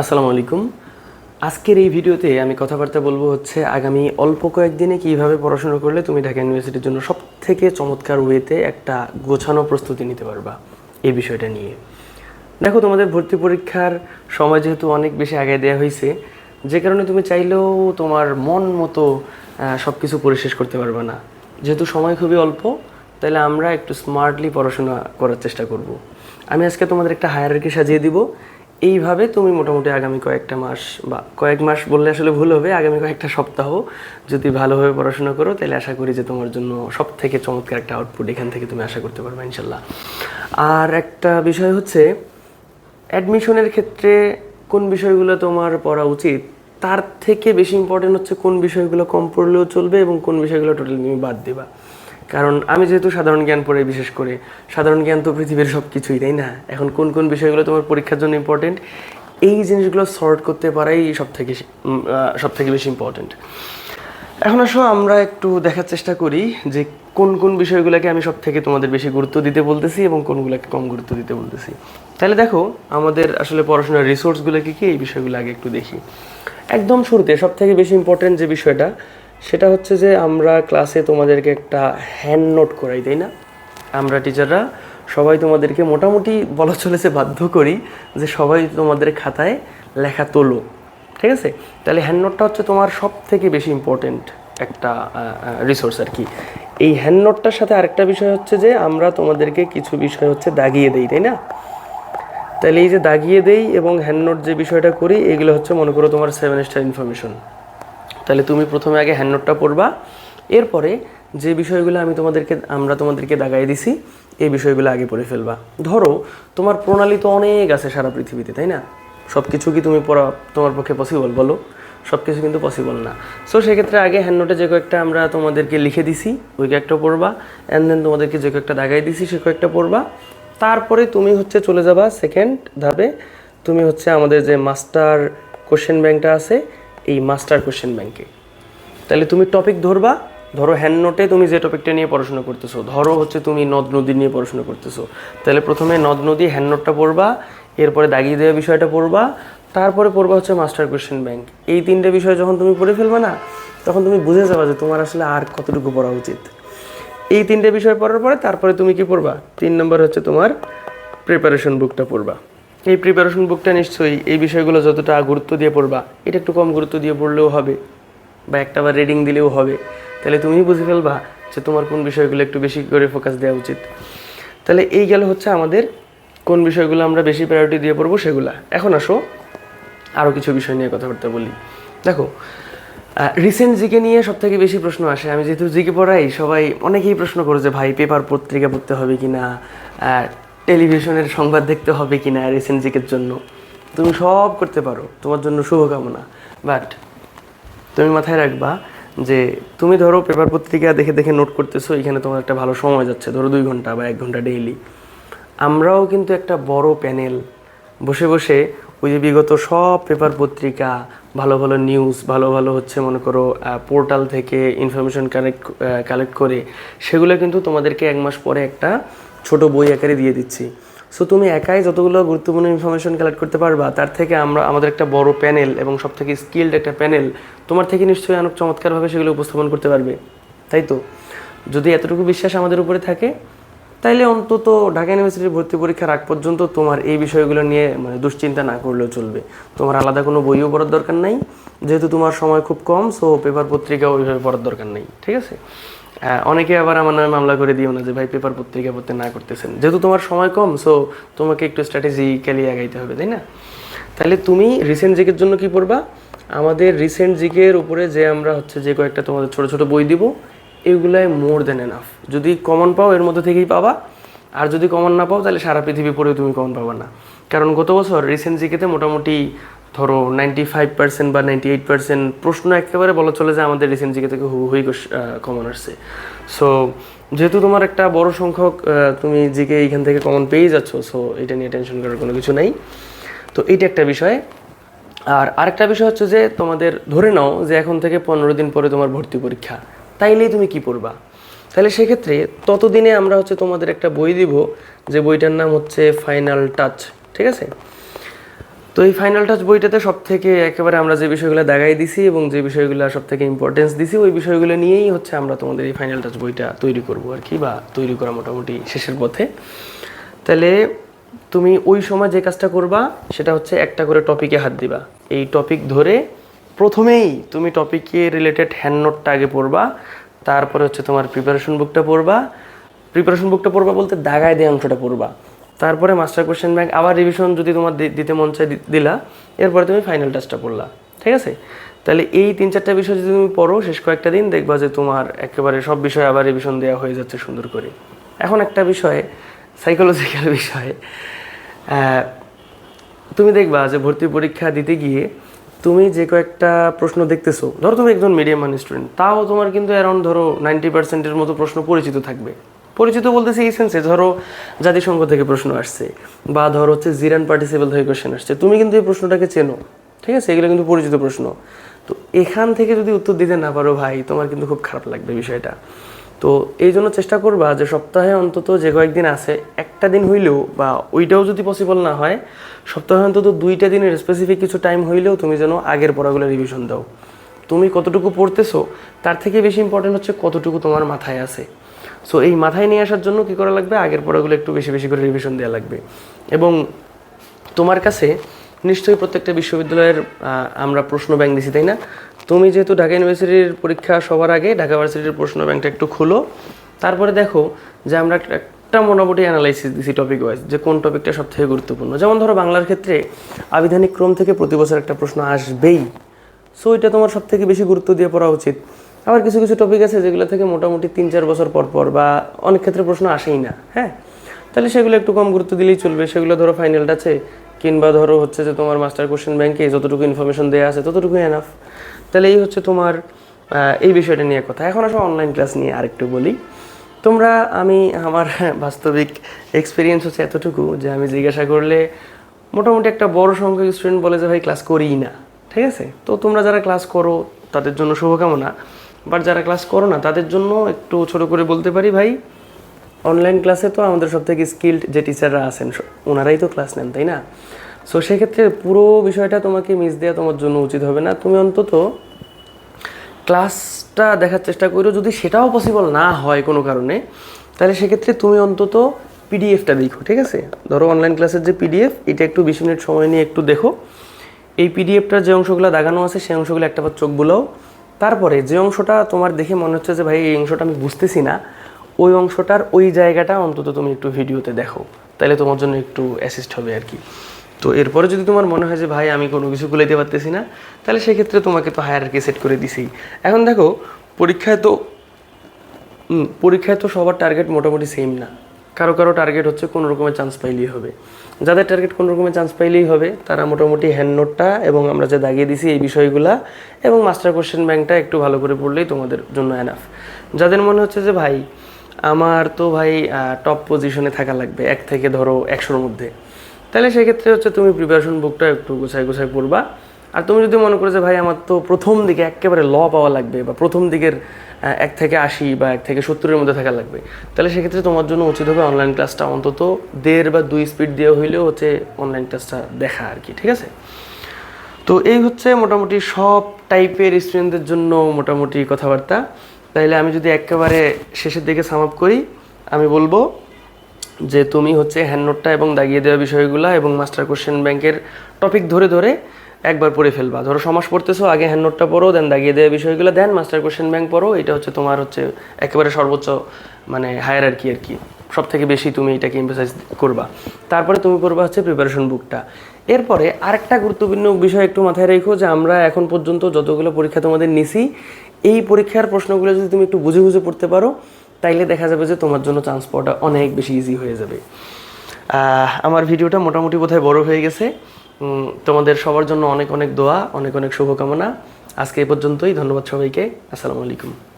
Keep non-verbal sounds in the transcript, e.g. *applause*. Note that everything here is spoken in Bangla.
আসসালামু আলাইকুম। আজকের এই ভিডিওতে আমি কথাবার্তা বলব হচ্ছে আগামী অল্প কয়েকদিনে কীভাবে পড়াশোনা করলে তুমি ঢাকা ইউনিভার্সিটির জন্য সব থেকে চমৎকার ওয়েতে একটা গোছানো প্রস্তুতি নিতে পারবা এই বিষয়টা নিয়ে। দেখো, তোমাদের ভর্তি পরীক্ষার সময় যেহেতু অনেক বেশি আগে দেওয়া হয়েছে, যে কারণে তুমি চাইলেও তোমার মন মতো সব কিছু পরিশেষ করতে পারবে না। যেহেতু সময় খুবই অল্প তাহলে আমরা একটু স্মার্টলি পড়াশোনা করার চেষ্টা করব। আমি আজকে তোমাদের একটা হায়ারার্কি সাজিয়ে দিব। এইভাবে তুমি মোটামুটি আগামী কয়েকটা মাস বা কয়েক মাস বললে আসলে ভুল হবে, আগামী কয়েকটা সপ্তাহ যদি ভালোভাবে পড়াশোনা করো, তাহলে আশা করি যে তোমার জন্য সব থেকে চমৎকার একটা আউটপুট এখান থেকে তুমি আশা করতে পারবে ইনশাল্লাহ আর একটা বিষয় হচ্ছে অ্যাডমিশনের ক্ষেত্রে কোন বিষয়গুলো তোমার পড়া উচিত, তার থেকে বেশি ইম্পর্টেন্ট হচ্ছে কোন বিষয়গুলো কম পড়লেও চলবে এবং কোন বিষয়গুলো টোটালি তুমি বাদ দিবা। কারণ আমি যেহেতু সাধারণ জ্ঞান পড়ে বিশেষ করে, সাধারণ জ্ঞান তো পৃথিবীর সব কিছুই তাই না? এখন কোন কোন বিষয়গুলো তোমার পরীক্ষার জন্য ইম্পর্টেন্ট এই জিনিসগুলো সর্ট করতে পারাই সব থেকে সব থেকে বেশি ইম্পর্টেন্ট এখন আসো, আমরা একটু দেখার চেষ্টা করি যে কোন কোন বিষয়গুলোকে আমি সব থেকে তোমাদের বেশি গুরুত্ব দিতে বলতেছি এবং কোনগুলোকে কম গুরুত্ব দিতে বলতেছি। তাহলে দেখো, আমাদের আসলে পড়াশোনার রিসোর্সগুলো কি কি, এই বিষয়গুলো আগে একটু দেখি। একদম শুরুতে সব থেকে বেশি ইম্পর্টেন্ট যে বিষয়টা সেটা হচ্ছে যে আমরা ক্লাসে তোমাদেরকে একটা হ্যান্ড নোট করাই, তাই না? আমরা টিচাররা সবাই তোমাদেরকে মোটামুটি বলা চলেছে বাধ্য করি যে সবাই তোমাদের খাতায় লেখা তোলো, ঠিক আছে? তাহলে হ্যান্ড নোটটা হচ্ছে তোমার সব থেকে বেশি ইম্পর্টেন্ট একটা রিসোর্স আর কি। এই হ্যান্ড নোটটার সাথে আরেকটা বিষয় হচ্ছে যে আমরা তোমাদেরকে কিছু বিষয় হচ্ছে দাগিয়ে দেই, তাই না? তাহলে এই যে দাগিয়ে দেই এবং হ্যান্ড নোট যে বিষয়টা করি, এগুলো হচ্ছে মনে করো তোমার সেভেন স্টার ইনফরমেশন তাহলে তুমি প্রথমে আগে হ্যান্ড নোটটা পড়বা। এরপরে যে বিষয়গুলো আমি তোমাদেরকে, আমরা তোমাদেরকে দাগাই দিছি, এই বিষয়গুলো আগে পড়ে ফেলবা। ধরো, তোমার প্রণালী তো অনেক আছে সারা পৃথিবীতে, তাই না? সব কিছু কি তুমি পড়া তোমার পক্ষে পসিবল বলো? সব কিছু কিন্তু পসিবল না। সো সেক্ষেত্রে আগে হ্যান্ড নোটে যে কয়েকটা আমরা তোমাদেরকে লিখে দিছি, ওই কয়েকটা পড়বা অ্যান্ড দেন তোমাদেরকে যে কয়েকটা দাগাই দিছি, সে কয়েকটা পড়বা। তারপরে তুমি হচ্ছে চলে যাবা সেকেন্ড ধাপে। তুমি হচ্ছে আমাদের যে মাস্টার কোশ্চেন ব্যাংকটা আছে এই মাস্টার কোশ্চেন ব্যাংকে তাহলে তুমি টপিক ধরবা, ধরো হ্যান্ড নোটে তুমি যে টপিকটা নিয়ে পড়াশোনা করতেছো, ধরো হচ্ছে তুমি নদ নদী নিয়ে পড়াশোনা করতেছো। তাহলে প্রথমে নদ নদী হ্যান্ড নোটটা পড়বা, এরপরে দাগিয়ে দেওয়া বিষয়টা পড়বা, তারপরে পড়বা হচ্ছে মাস্টার কোশ্চেন ব্যাংক এই তিনটে বিষয় যখন তুমি পড়ে ফেলবে না, তখন তুমি বুঝে যাবা যে তোমার আসলে আর কতটুকু পড়া উচিত। এই তিনটে বিষয় পড়ার পরে তারপরে তুমি কি পড়বা? তিন নম্বর হচ্ছে তোমার প্রিপারেশন বুকটা পড়বা। এই প্রিপারেশন বুকটা নিশ্চয়ই এই বিষয়গুলো যতটা গুরুত্ব দিয়ে পড়বা, এটা একটু কম গুরুত্ব দিয়ে পড়লেও হবে বা একটা বার রিডিং দিলেও হবে। তাহলে তুমি বুঝে ফেলবা যে তোমার কোন বিষয়গুলো একটু বেশি করে ফোকাস দেওয়া উচিত। তাহলে এই গেল হচ্ছে আমাদের কোন বিষয়গুলো আমরা বেশি প্রায়োরিটি দিয়ে পড়ব সেগুলা। এখন আসো আরও কিছু বিষয় নিয়ে কথাবার্তা বলি। দেখো রিসেন্ট জিকে নিয়ে সব থেকে বেশি প্রশ্ন আসে। আমি যেহেতু জিকে পড়াই, সবাই অনেকেই প্রশ্ন করে যে, ভাই পেপার পত্রিকা পড়তে হবে কি না টেলিভিশনের সংবাদ দেখতে হবে কি না জিকের জন্য। তুমি সব করতে পারো, তোমার জন্য শুভকামনা। বাট তুমি মাথায় রাখবা যে তুমি ধরো পেপার পত্রিকা দেখে দেখে নোট করতেছো, এখানে তোমার একটা ভালো সময় যাচ্ছে, ধরো দুই ঘণ্টা বা এক ঘণ্টা ডেইলি। আমরাও কিন্তু একটা বড় প্যানেল। বসে বসে ওই যে বিগত সব পেপার পত্রিকা, ভালো ভালো নিউজ, ভালো ভালো হচ্ছে মনে করো পোর্টাল থেকে ইনফরমেশন কালেক্ট কালেক্ট করে, সেগুলো কিন্তু তোমাদেরকে এক মাস পরে একটা ছোট বই আকারে দিয়ে দিচ্ছি। সো তুমি একাই যতগুলো গুরুত্বপূর্ণ ইনফরমেশন কালেক্ট করতে পারবা, তার থেকে আমরা, আমাদের একটা বড় প্যানেল এবং সব থেকে স্কিল্ড একটা প্যানেল তোমার থেকে নিশ্চয়ই অনেক চমৎকারভাবে সেগুলো উপস্থাপন করতে পারবে। তাই তো? যদি এতটুকু বিশ্বাস আমাদের উপরে থাকে, তাইলে অন্তত ঢাকা ইউনিভার্সিটির ভর্তি পরীক্ষার আগ পর্যন্ত তোমার এই বিষয়গুলো নিয়ে মানে দুশ্চিন্তা না করলেও চলবে। তোমার আলাদা কোনো বইও পড়ার দরকার নাই। যেহেতু তোমার সময় খুব কম সো পেপার পত্রিকাও ওইভাবে পড়ার দরকার নেই। ঠিক আছে? অনেকে আবার আমার নামে মামলা করে দিও না যে, ভাই পেপার পত্রিকা পড়তে না করতেছেন। যেহেতু তোমার সময় কম সো তোমাকে একটু স্ট্র্যাটেজিক্যালি আগাইতে হবে, তাই না? তাহলে তুমি রিসেন্ট জিকের জন্য কি পড়বা? আমাদের রিসেন্ট জিকের উপরে যে আমরা হচ্ছে যে কয়েকটা তোমাদের ছোট ছোট বই দিব, এগুলাই মোর দেন এনাফ যদি কমন পাও, এর মধ্যে থেকেই পাবা। আর যদি কমন না পাও, তাহলে সারা পৃথিবী পড়েও তুমি কমন পাবা না। কারণ গত বছর রিসেন্ট জিকেতে মোটামুটি ধরো নাইনটি ফাইভ পার্সেন্ট বা নাইনটি এইট পার্সেন্ট প্রশ্ন একেবারে বলা চলে যে আমাদের রিসেন্ট জিকে থেকে হুবহুই কমন আসছে। সো যেহেতু তোমার একটা বড় সংখ্যক তুমি জিকে এইখান থেকে কমন পেয়ে যাচ্ছ সো এটা নিয়ে টেনশন করার কোনো কিছু নেই। তো এইটা একটা বিষয়। আর আরেকটা বিষয় হচ্ছে যে তোমাদের ধরে নাও যে এখন থেকে পনেরো দিন পরে তোমার ভর্তি পরীক্ষা, তাইলেই তুমি কি পড়বা? তাহলে সেক্ষেত্রে ততদিনে আমরা হচ্ছে তোমাদের একটা বই দিব, যে বইটার নাম হচ্ছে ফাইনাল টাচ ঠিক আছে? তো এই ফাইনাল টাচ বইটাতে সব থেকে একেবারে আমরা যে বিষয়গুলো দাগাই দিছি এবং যে বিষয়গুলো সব থেকে ইম্পর্টেন্স দিছি, ওই বিষয়গুলো নিয়েই হচ্ছে আমরা তোমাদের এই ফাইনাল টাচ বইটা তৈরি করব আর কি, বা তৈরি করা মোটামুটি শেষের পথে। তাহলে তুমি ওই সময় যে কাজটা করবা, সেটা হচ্ছে একটা করে টপিকে হাত দিবা। এই টপিক ধরে প্রথমেই তুমি টপিকে রিলেটেড হ্যান্ড নোটটা আগে পড়বা, তারপরে হচ্ছে তোমার প্রিপারেশন বুকটা পড়বা। প্রিপারেশন বুকটা পড়বা বলতে দাগায় দিয়ে অংশটা পড়বা। তারপরে মাস্টার কোশ্চেন ব্যাংক আবার রিভিশন যদি তোমার দিতে মন চায় দিলা, এরপরে তুমি ফাইনাল টেস্টটা পড়লা, ঠিক আছে? তাহলে এই তিন চারটা বিষয় যদি তুমি পড়ো, শেষ কয়েকটা দিন দেখবা যে তোমার একেবারে সব বিষয় আবার রিভিশন দেওয়া হয়ে যাচ্ছে সুন্দর করে। এখন একটা বিষয় সাইকোলজিক্যাল *laughs* বিষয়ে তুমি দেখবা যে ভর্তি পরীক্ষা দিতে গিয়ে তুমি যে কয়েকটা প্রশ্ন দেখতেছো, ধরো তুমি একজন মিডিয়াম মান স্টুডেন্ট তাও তোমার কিন্তু অ্যারাউন্ড ধরো নাইনটি পার্সেন্টের মতো প্রশ্ন পরিচিত থাকবে। পরিচিত বলতেছি এই সেন্সে ধরো জাতিসংঘ থেকে প্রশ্ন আসছে, বা ধরো হচ্ছে জিরান পার্টিসিপেল থেকে কোশ্চেন আসছে, তুমি কিন্তু এই প্রশ্নটাকে চেনো, ঠিক আছে? এগুলো কিন্তু পরিচিত প্রশ্ন। তো এখান থেকে যদি উত্তর দিতে না পারো ভাই, তোমার কিন্তু খুব খারাপ লাগবে বিষয়টা। তো এই জন্য চেষ্টা করবা যে সপ্তাহে অন্তত যে কয়েকদিন আছে, একটা দিন হইলেও, বা ওইটাও যদি পসিবল না হয়, সপ্তাহে অন্তত দুইটা দিনের স্পেসিফিক কিছু টাইম হইলেও তুমি যেন আগের পড়াগুলো রিভিশন দাও। তুমি কতটুকু পড়তেছো, তার থেকে বেশি ইম্পর্টেন্ট হচ্ছে কতটুকু তোমার মাথায় আছে। সো এই মাথায় নিয়ে আসার জন্য কি করা লাগবে? আগের পড়াগুলো একটু বেশি বেশি করে রিভিশন দেওয়া লাগবে। এবং তোমার কাছে নিশ্চয়ই প্রত্যেকটা বিশ্ববিদ্যালয়ের আমরা প্রশ্ন ব্যাংক দিছি, তাই না? তুমি যেহেতু ঢাকা ইউনিভার্সিটির পরীক্ষা সবার আগে, ঢাকা ইউনিভার্সিটির প্রশ্ন ব্যাংকটা একটু খুলো। তারপরে দেখো যে আমরা একটা- মোটামুটি অ্যানালাইসিস দিছি টপিক ওয়াইজ যে কোন টপিকটা সবথেকে গুরুত্বপূর্ণ। যেমন ধরো বাংলার ক্ষেত্রে আবিধানিক ক্রম থেকে প্রতি বছর একটা প্রশ্ন আসবেই। সো এটা তোমার সব থেকে বেশি গুরুত্ব দিয়ে পড়া উচিত। আবার কিছু কিছু টপিক আছে যেগুলো থেকে মোটামুটি তিন, চার বছর পর পর বা অনেক ক্ষেত্রে প্রশ্ন আসেই না হ্যাঁ? তাহলে সেগুলো একটু কম গুরুত্ব দিলেই চলবে। সেগুলো ধরো ফাইনালটা আছে, কিংবা ধরো হচ্ছে যে তোমার মাস্টার কোশ্চেন ব্যাংকে যতটুকু ইনফরমেশন দেওয়া আছে ততটুকু এনাফ তাহলে এই হচ্ছে তোমার এই বিষয়টা নিয়ে কথা। এখন আসো অনলাইন ক্লাস নিয়ে আরেকটু বলি। তোমরা, আমি, আমার বাস্তবিক এক্সপিরিয়েন্স হচ্ছে এতটুকু যে আমি জিজ্ঞাসা করলে মোটামুটি একটা বড় সংখ্যক স্টুডেন্ট বলে যে, ভাই ক্লাস করিই না। ঠিক আছে? তো তোমরা যারা ক্লাস করো, তাদের জন্য শুভকামনা। বাট যারা ক্লাস করো না, তাদের জন্য একটু ছোট করে বলতে পারি ভাই অনলাইন ক্লাসে তো আমাদের সব থেকে স্কিল্ড যে টিচাররা আছেন ওনারাই তো ক্লাস নেন, তাই না? সো সেক্ষেত্রে পুরো বিষয়টা তোমাকে মিস দেওয়া তোমার জন্য উচিত হবে না। তুমি অন্তত ক্লাসটা দেখার চেষ্টা করো যদি সেটাও পসিবল না হয় কোনো কারণে, তাহলে সেক্ষেত্রে তুমি অন্তত পিডিএফটা দেখো, ঠিক আছে? ধরো অনলাইন ক্লাসের যে পিডিএফ এটা একটু বিশ মিনিট সময় নিয়ে একটু দেখো। এই পিডিএফটার যে অংশগুলো দাগানো আছে, সেই অংশগুলো একটা বার চোখ বুলাও। তারপরে যে অংশটা তোমার দেখে মনে হচ্ছে যে, ভাই, এই অংশটা আমি বুঝতেছি না, ওই অংশটার ওই জায়গাটা অন্তত তুমি একটু ভিডিওতে দেখো। তাহলে তোমার জন্য একটু অ্যাসিস্ট হবে আর কি। তো এরপরে যদি তোমার মনে হয় যে, ভাই, আমি কোনো কিছু কুলাইতে পারতেছি না তাহলে সেক্ষেত্রে তোমাকে তো হায়ার সেট করে দিছি। এখন দেখো, পরীক্ষায় তো পরীক্ষায় তো সবার টার্গেট মোটামুটি সেম না। কারও কারও টার্গেট হচ্ছে কোনো রকমের চান্স পাইলেই হবে। যাদের টার্গেট কোনো রকমের চান্স পাইলেই হবে, তারা মোটামুটি হ্যান্ড নোটটা এবং আমরা যে দাগিয়ে দিছি এই বিষয়গুলা এবং মাস্টার কোশ্চেন ব্যাংকটা একটু ভালো করে পড়লেই তোমাদের জন্য এনাফ যাদের মনে হচ্ছে যে, ভাই, আমার তো ভাই টপ পজিশনে থাকা লাগবে, এক থেকে ধরো একশোর মধ্যে। তাহলে সেক্ষেত্রে হচ্ছে তুমি প্রিপারেশন বুকটা একটু গোছায় গোছায় পড়বা। আর তুমি যদি মনে করো যে ভাই আমার তো প্রথম দিকে একেবারে ল পাওয়া লাগবে বা প্রথম দিকের এক থেকে আশি বা এক থেকে সত্তরের মধ্যে থাকা লাগবে, তাহলে সেক্ষেত্রে তোমার জন্য উচিত হবে অনলাইন ক্লাসটা অন্তত দেড় বা দুই স্পিড দিয়ে হইলেও হচ্ছে অনলাইন ক্লাসটা দেখা আর কি, ঠিক আছে? তো এই হচ্ছে মোটামুটি সব টাইপের স্টুডেন্টদের জন্য মোটামুটি কথাবার্তা। তাইলে আমি যদি একেবারে শেষের দিকে সাম আপ করি, আমি বলব যে তুমি হচ্ছে হ্যান্ড নোটটা এবং দাগিয়ে দেওয়া বিষয়গুলো এবং মাস্টার কোশ্চেন ব্যাংকের টপিক ধরে ধরে একবার পড়ে ফেলবা। ধরো সমাস পড়তেছো, আগে হ্যান্ড নোটটা পড়ো দেন দাগিয়ে দেওয়া বিষয়গুলো দেন মাস্টার কোশ্চেন ব্যাংক পড়ো, এটা হচ্ছে তোমার হচ্ছে একেবারে সর্বোচ্চ মানে হায়ার আর কি। আর কি সব থেকে বেশি তুমি এটাকে এমফাসাইজ করবা। তারপরে তুমি করবা হচ্ছে প্রিপারেশন বুকটা এরপরে আরেকটা গুরুত্বপূর্ণ বিষয় একটু মাথায় রেখো যে আমরা এখন পর্যন্ত যতগুলো পরীক্ষা তোমাদের নিছি, এই পরীক্ষার প্রশ্নগুলো যদি তুমি একটু বুঝে বুঝে পড়তে পারো, তাইলে দেখা যাবে যে তোমার জন্য চান্স পাওয়াটা অনেক বেশি ইজি হয়ে যাবে। আমার ভিডিওটা মোটামুটি বোধহয় বড় হয়ে গেছে। তোমাদের সবার জন্য অনেক অনেক দোয়া, অনেক অনেক শুভকামনা। আজকে এই পর্যন্তই, ধন্যবাদ সবাইকে। আসসালামু আলাইকুম।